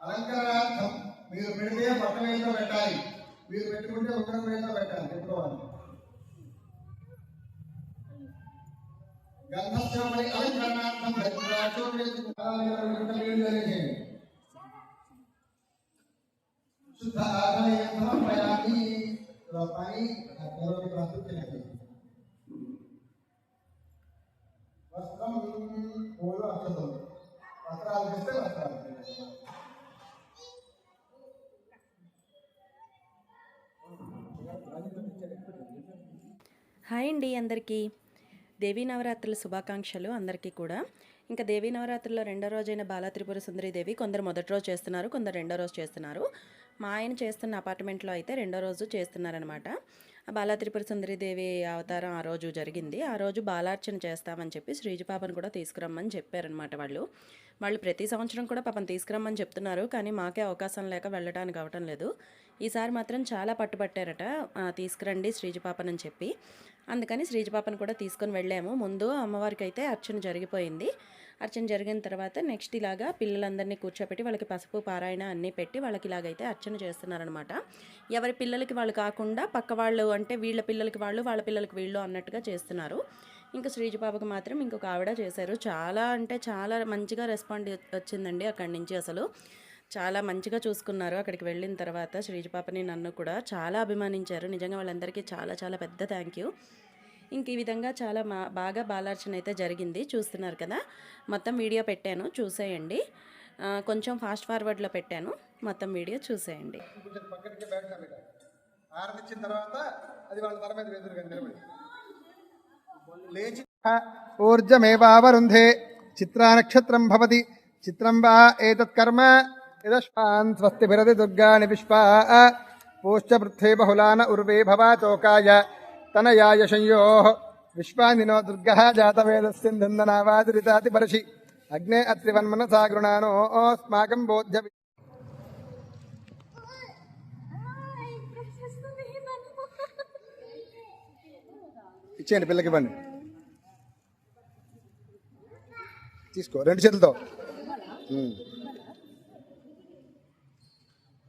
అలంకరణార్థం మీరు పెడితే పట్ట వేలో పెట్టాలి మీరు పెట్టుకుంటే ఉంగరం వేలో పెట్టాలి పెట్టుకోవాలి గంధశ్రమణి అలంకరణార్థం భద్రాచో వేసుకుంటారు శుద్ధ ఆదాయం సమర్పయామి పని కరోమి వస్త్రం పూలు అక్షతం వస్త్రాలు ఇస్తే వస్త్రాలు హాయ్ అండి అందరికీ. దేవీ నవరాత్రుల శుభాకాంక్షలు అందరికీ కూడా. ఇంకా దేవీ నవరాత్రుల్లో రెండో రోజైన బాలా త్రిపుర సుందరి దేవి కొందరు మొదటి రోజు చేస్తున్నారు కొందరు రెండో రోజు చేస్తున్నారు. మా ఆయన చేస్తున్న అపార్ట్మెంట్లో అయితే రెండో రోజు చేస్తున్నారనమాట ఆ బాలా త్రిపుర సుందరిదేవి అవతారం ఆ రోజు జరిగింది. ఆ రోజు బాలార్చన చేస్తామని చెప్పి శ్రీజుపాపను కూడా తీసుకురమ్మని చెప్పారనమాట వాళ్ళు. వాళ్ళు ప్రతి సంవత్సరం కూడా పాపం తీసుకురమ్మని చెప్తున్నారు కానీ మాకే అవకాశం లేక వెళ్ళడానికి అవటం లేదు. ఈసారి మాత్రం చాలా పట్టుబట్టారట తీసుకురండి శ్రీజుపాపనని చెప్పి. అందుకని శ్రీజుపాపను కూడా తీసుకొని వెళ్ళాము. ముందు అమ్మవారికి అయితే అర్చన జరిగిపోయింది. అర్చన జరిగిన తర్వాత నెక్స్ట్ ఇలాగా పిల్లలందరినీ కూర్చోపెట్టి వాళ్ళకి పసుపు పారాయణ అన్నీ పెట్టి వాళ్ళకి ఇలాగైతే అర్చన చేస్తున్నారనమాట ఎవరి పిల్లలకి వాళ్ళు కాకుండా పక్క వాళ్ళు అంటే వీళ్ళ పిల్లలకి వాళ్ళు వాళ్ళ పిల్లలకి వీళ్ళు అన్నట్టుగా చేస్తున్నారు. ఇంకా శ్రీజపాపకు మాత్రం ఇంకొక ఆవిడ చేశారు. చాలా అంటే చాలా మంచిగా రెస్పాండ్ వచ్చిందండి అక్కడి నుంచి అసలు. చాలా మంచిగా చూసుకున్నారు. అక్కడికి వెళ్ళిన తర్వాత శ్రీజపాపని నన్ను కూడా చాలా అభిమానించారు. నిజంగా వాళ్ళందరికీ చాలా చాలా పెద్ద థ్యాంక్ యూ ఇంక ఈ విధంగా చాలా బాగా బాలార్చన అయితే జరిగింది. చూస్తున్నారు కదా? మొత్తం వీడియో పెట్టాను. చూసేయండి. కొంచెం ఫాస్ట్ ఫార్వర్డ్లో పెట్టాను. మొత్తం వీడియో చూసేయండి. కొంచెం పక్కడికి నక్షత్రం తర్వాత అది వాళ్ళ తల మీద లేచి చిత్రానక్షత్రం భవతి. చిత్రం వా ఏతత్ కర్మ. యదశ్వాన్ స్వస్తిభిరతి దుర్గాని విశ్వా. పూశ్చ పృథ్వే బహుళాన ఉర్వే భవాచోకాయ. తనయాయ సంయో విశ్వానినో దుర్గः జాతవేదస్సింధనావాదిరితాతి పరశి అగ్నే అత్రివన్మన సాగృణానో అస్మాకం బోధ్య ఇచ్చేయండి పిల్లకి ఇవ్వండి. తీసుకో రెండు చేతులతో.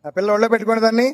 ఆ పిల్ల ఒళ్ళో పెట్టుకోండి దాన్ని.